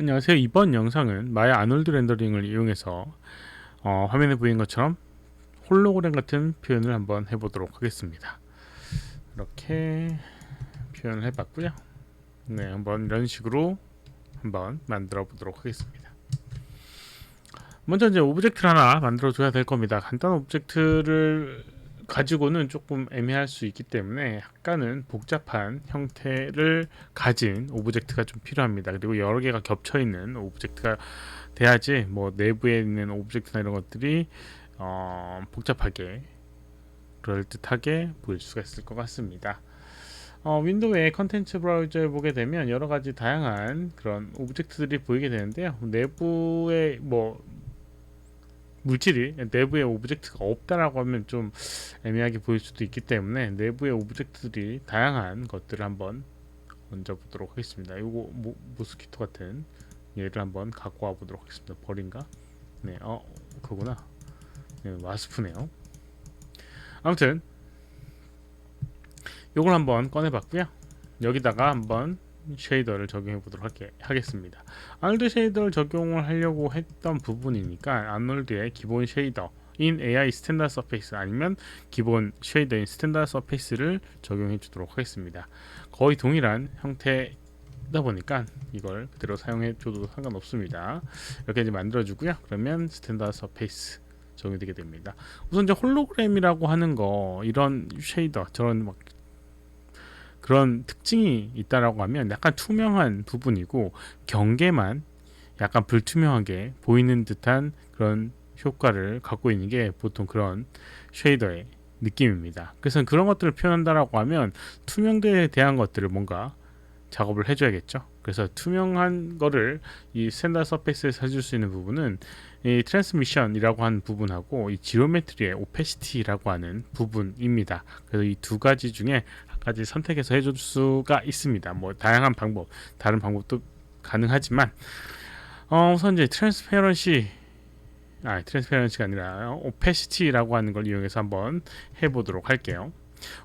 안녕하세요. 이번 영상은 마야 아놀드 렌더링을 이용해서 어, 화면에 보이는 것처럼 홀로그램 같은 표현을 한번 해보도록 하겠습니다. 이렇게 표현을 해봤고요. 네, 한번 이런 식으로 한번 만들어 보도록 하겠습니다. 먼저 이제 오브젝트를 하나 만들어 줘야 될 겁니다. 간단한 오브젝트를 가지고는 조금 애매할 수 있기 때문에 약간은 복잡한 형태를 가진 오브젝트가 좀 필요합니다. 그리고 여러 개가 겹쳐 있는 오브젝트가 돼야지 뭐 내부에 있는 오브젝트나 이런 것들이 어, 복잡하게 그럴 듯하게 보일 수가 있을 것 같습니다. 어, 윈도우의 컨텐츠 브라우저에 보게 되면 여러 가지 다양한 그런 오브젝트들이 보이게 되는데요. 내부에 뭐 물질이 내부에 오브젝트가 없다라고 하면 좀 애매하게 보일 수도 있기 때문에 내부의 오브젝트들이 다양한 것들을 한번 얹어 보도록 하겠습니다. 이거 모, 모스키토 같은 얘를 한번 갖고 와 보도록 하겠습니다. 벌인가? 네, 어, 그거구나. 네, 와스프네요. 아무튼 요걸 한번 꺼내 봤고요. 여기다가 한번 쉐이더를 적용해 보도록 할게, 하겠습니다. 아놀드 쉐이더를 적용을 하려고 했던 부분이니까 아놀드의 기본 쉐이더 인 AI 스탠다드 서페이스 아니면 기본 쉐이더인 스탠다드 서페이스를 적용해 주도록 하겠습니다. 거의 동일한 형태다 보니까 이걸 그대로 사용해 줘도 상관없습니다. 이렇게 이제 만들어 주고요. 그러면 스탠다드 서페이스 적용되게 됩니다. 우선 이제 홀로그램이라고 하는 거 이런 쉐이더 저런 막 그런 특징이 있다라고 하면 약간 투명한 부분이고 경계만 약간 불투명하게 보이는 듯한 그런 효과를 갖고 있는 게 보통 그런 쉐이더의 느낌입니다. 그래서 그런 것들을 표현한다라고 하면 투명도에 대한 것들을 뭔가 작업을 해줘야겠죠. 그래서 투명한 거를 이 스탠다드 서페이스에서 해줄 수 있는 부분은 이 트랜스미션이라고 하는 부분하고 이 지오메트리의 오페시티라고 하는 부분입니다. 그래서 이 두 가지 중에 한 가지 선택해서 해줄 수가 있습니다. 뭐 다양한 방법, 다른 방법도 가능하지만 어, 우선 이제 트랜스페런시 아, 트랜스페런시가 아니라 오페시티라고 하는 걸 이용해서 한번 해보도록 할게요.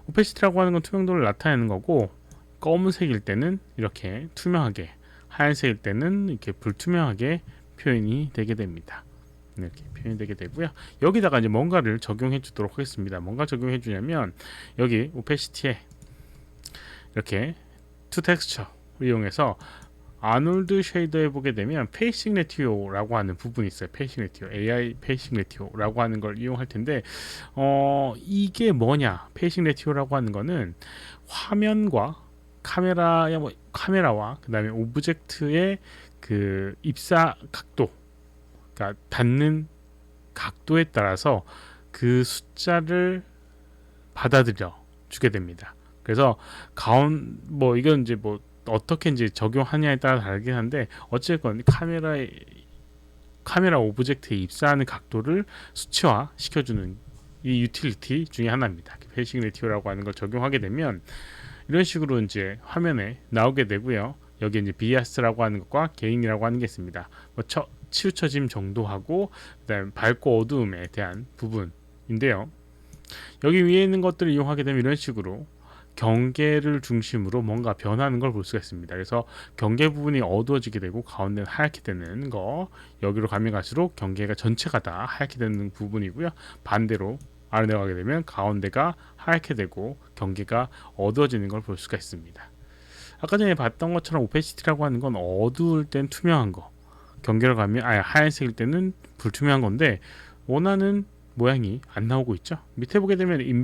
오페시티라고 하는 건 투명도를 나타내는 거고 검은색일 때는 이렇게 투명하게, 하얀색일 때는 이렇게 불투명하게 표현이 되게 됩니다. 이렇게 표현이 되게 되고요. 여기다가 이제 뭔가를 적용해 주도록 하겠습니다. 뭔가 적용해 주냐면 여기 오페시티에 이렇게 투 텍스처를 이용해서 아놀드 쉐이더에 보게 되면 페이싱 레티오라고 하는 부분이 있어요. 페이싱 레티오, AI 페이싱 레티오라고 하는 걸 이용할 텐데 어 이게 뭐냐? 페이싱 레티오라고 하는 거는 화면과 카메라야 뭐 카메라와 그 다음에 오브젝트의 그 입사 각도, 그러니까 닿는 각도에 따라서 그 숫자를 받아들여 주게 됩니다. 그래서 가운 뭐 이건 이제 뭐 어떻게 이제 적용하냐에 따라 다르긴 한데 어쨌건 카메라의 카메라 오브젝트에 입사하는 각도를 수치화 시켜주는 이 유틸리티 중에 하나입니다. 페이싱 레티오라고 하는 걸 적용하게 되면 이런 식으로 이제 화면에 나오게 되고요. 여기 이제 비아스라고 하는 것과 개인이라고 하는 게 있습니다. 뭐 처, 치우쳐짐 정도하고 그다음 밝고 어두움에 대한 부분인데요. 여기 위에 있는 것들을 이용하게 되면 이런 식으로 경계를 중심으로 뭔가 변하는 걸 볼 수가 있습니다. 그래서 경계 부분이 어두워지게 되고 가운데는 하얗게 되는 거 여기로 가면 갈수록 경계가 전체가 다 하얗게 되는 부분이고요. 반대로 아래 내려가게 되면 가운데가 하얗게 되고 경계가 어두워지는 걸 볼 수가 있습니다. 아까 전에 봤던 것처럼 오페시티라고 하는 건 어두울 땐 투명한 거 경계로 가면 아 하얀색일 때는 불투명한 건데 원하는 모양이 안 나오고 있죠. 밑에 보게 되면 인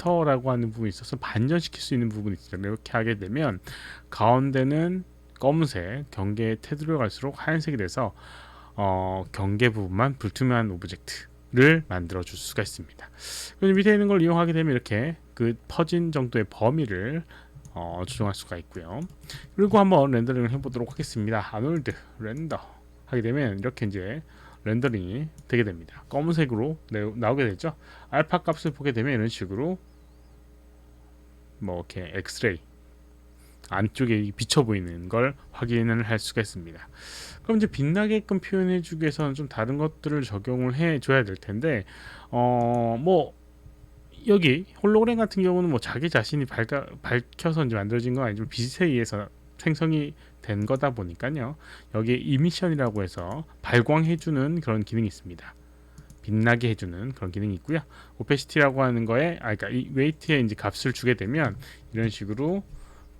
버터라고 하는 부분이 있어서 반전시킬 수 있는 부분이 있어요. 이렇게 하게 되면 가운데는 검은색 경계 테두리로 갈수록 하얀색이 돼서 어, 경계 부분만 불투명한 오브젝트를 만들어 줄 수가 있습니다. 그리고 밑에 있는 걸 이용하게 되면 이렇게 그 퍼진 정도의 범위를 어, 조정할 수가 있고요. 그리고 한번 렌더링을 해보도록 하겠습니다. 아놀드 렌더 하게 되면 이렇게 이제 렌더링이 되게 됩니다. 검은색으로 나오게 되죠. 알파 값을 보게 되면 이런 식으로 뭐 이렇게 엑스레이 안쪽에 비쳐 보이는 걸 확인을 할 수가 있습니다. 그럼 이제 빛나게끔 표현해 주기 위해서는 좀 다른 것들을 적용을 해 줘야 될 텐데 어 뭐 여기 홀로그램 같은 경우는 뭐 자기 자신이 밝아, 밝혀서 이제 만들어진 건 아니지만 빛에 의해서 생성이 된 거다 보니까요. 여기에 이미션이라고 해서 발광해주는 그런 기능이 있습니다. 빛나게 해주는 그런 기능이 있고요. 오페시티라고 하는 거에 아 그러니까 이 웨이트에 이제 값을 주게 되면 이런 식으로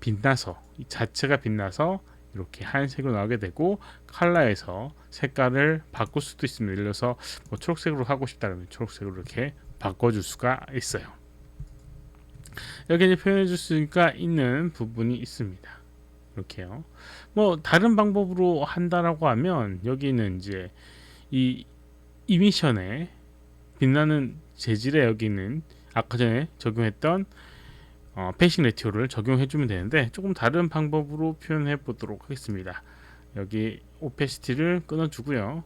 빛나서 이 자체가 빛나서 이렇게 하얀색으로 나오게 되고 컬러에서 색깔을 바꿀 수도 있습니다. 예를 들어서 뭐 초록색으로 하고 싶다 그러면 초록색으로 이렇게 바꿔줄 수가 있어요. 여기 이제 표현해 줄 수가 있는 부분이 있습니다. 이렇게요. 뭐 다른 방법으로 한다라고 하면 여기는 이제 이 이미션에 빛나는 재질에 여기는 아까 전에 적용했던 어, 페이싱 레티오를 적용해 주면 되는데 조금 다른 방법으로 표현해 보도록 하겠습니다. 여기 오페시티를 끊어 주고요.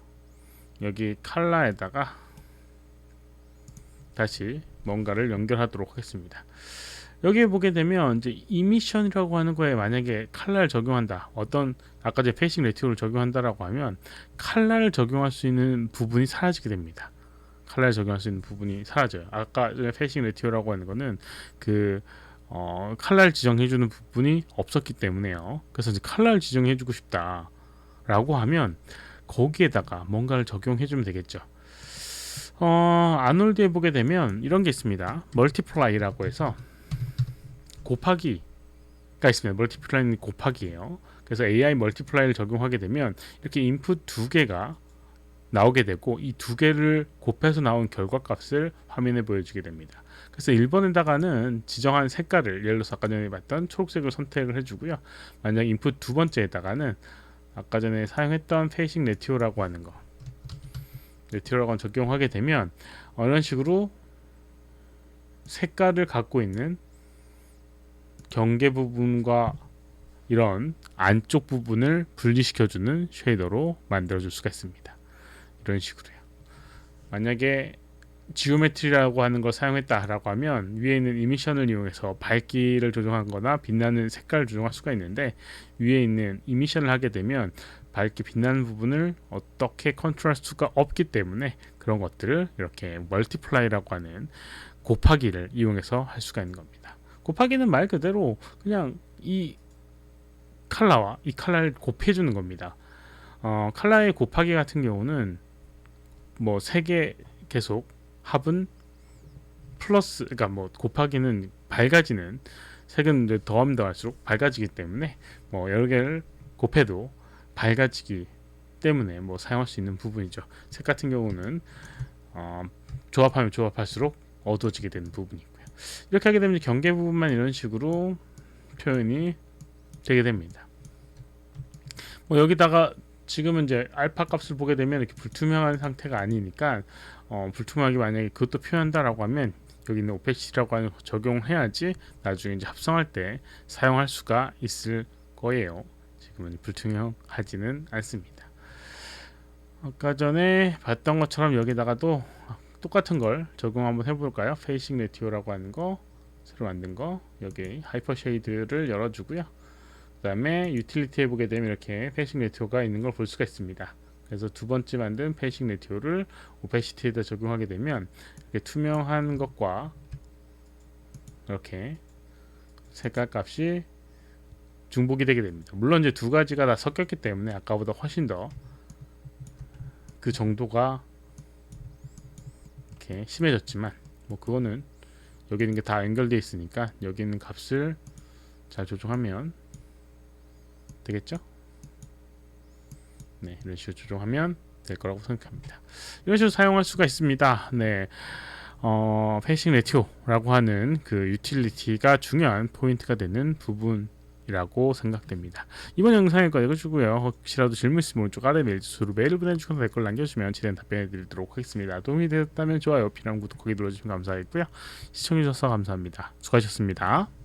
여기 칼라에다가 다시 뭔가를 연결하도록 하겠습니다. 여기에 보게 되면 이제 이미션이라고 하는 거에 만약에 칼라를 적용한다. 어떤 아까 제 페이싱 레티오를 적용한다라고 하면 칼라를 적용할 수 있는 부분이 사라지게 됩니다. 칼라를 적용할 수 있는 부분이 사라져요. 아까 페이싱 레티오라고 하는 거는 그 어, 칼라를 지정해주는 부분이 없었기 때문에요. 그래서 이제 칼라를 지정해주고 싶다 라고 하면 거기에다가 뭔가를 적용해주면 되겠죠. 어, 아놀드에 보게 되면 이런 게 있습니다. 멀티플라이라고 해서 곱하기가 있습니다. 멀티플라이는 곱하기예요. 그래서 AI 멀티플라이를 적용하게 되면 이렇게 인풋 두 개가 나오게 되고 이 두 개를 곱해서 나온 결과 값을 화면에 보여주게 됩니다. 그래서 1번에다가는 지정한 색깔을 예를 들어서 아까 전에 봤던 초록색을 선택을 해주고요. 만약 인풋 두 번째에다가는 아까 전에 사용했던 페이싱 레티오라고 하는 거 레티오라고 적용하게 되면 이런 식으로 색깔을 갖고 있는 경계 부분과 이런 안쪽 부분을 분리시켜주는 쉐이더로 만들어줄 수가 있습니다. 이런 식으로요. 만약에 지오메트리라고 하는 걸 사용했다라고 하면 위에 있는 이미션을 이용해서 밝기를 조정하거나 빛나는 색깔을 조정할 수가 있는데 위에 있는 이미션을 하게 되면 밝게 빛나는 부분을 어떻게 컨트롤할 수가 없기 때문에 그런 것들을 이렇게 멀티플라이라고 하는 곱하기를 이용해서 할 수가 있는 겁니다. 곱하기는 말 그대로 그냥 이 칼라와 이 칼라를 곱해주는 겁니다. 어, 칼라의 곱하기 같은 경우는 뭐 세 개 계속 합은 플러스 그러니까 뭐 곱하기는 밝아지는 색은 이제 더하면 더할수록 밝아지기 때문에 뭐 여러 개를 곱해도 밝아지기 때문에 뭐 사용할 수 있는 부분이죠. 색 같은 경우는 어, 조합하면 조합할수록 어두워지게 되는 부분이고요. 이렇게 하게 되면 경계 부분만 이런 식으로 표현이 되게 됩니다. 뭐 여기다가 지금은 이제 알파 값을 보게 되면 이렇게 불투명한 상태가 아니니까 어, 불투명하게 만약에 그것도 표현한다라고 하면 여기 있는 오페시티라고 하는 거 적용해야지 나중에 이제 합성할 때 사용할 수가 있을 거예요. 지금은 불투명하지는 않습니다. 아까 전에 봤던 것처럼 여기다가도 똑같은 걸 적용 한번 해볼까요? 페이싱 레티오라고 하는 거 새로 만든 거 여기 하이퍼 쉐이드를 열어주고요. 그 다음에 유틸리티에 보게 되면 이렇게 페이싱 레티오가 있는 걸 볼 수가 있습니다. 그래서 두 번째 만든 페이싱 레티오를 오페시티에다 적용하게 되면 이렇게 투명한 것과 이렇게 색깔 값이 중복이 되게 됩니다. 물론 이제 두 가지가 다 섞였기 때문에 아까보다 훨씬 더 그 정도가 이렇게 심해졌지만 뭐 그거는 여기 있는 게 다 연결되어 있으니까 여기 있는 값을 잘 조정하면 되겠죠? 네, 이런 식으로 조정하면 될 거라고 생각합니다. 이런 식으로 사용할 수가 있습니다. 네. 어, 페이싱 레티오라고 하는 그 유틸리티가 중요한 포인트가 되는 부분 이라고 생각됩니다. 이번 영상을 읽어주고요. 혹시라도 질문 있으면 오른쪽 아래 메일 주소로 메일을 보내주셔서 댓글 남겨주시면 진행 답변해 드리도록 하겠습니다. 도움이 되셨다면 좋아요, 필요한 구독하기 눌러주시면 감사하겠고요. 시청해주셔서 감사합니다. 수고하셨습니다.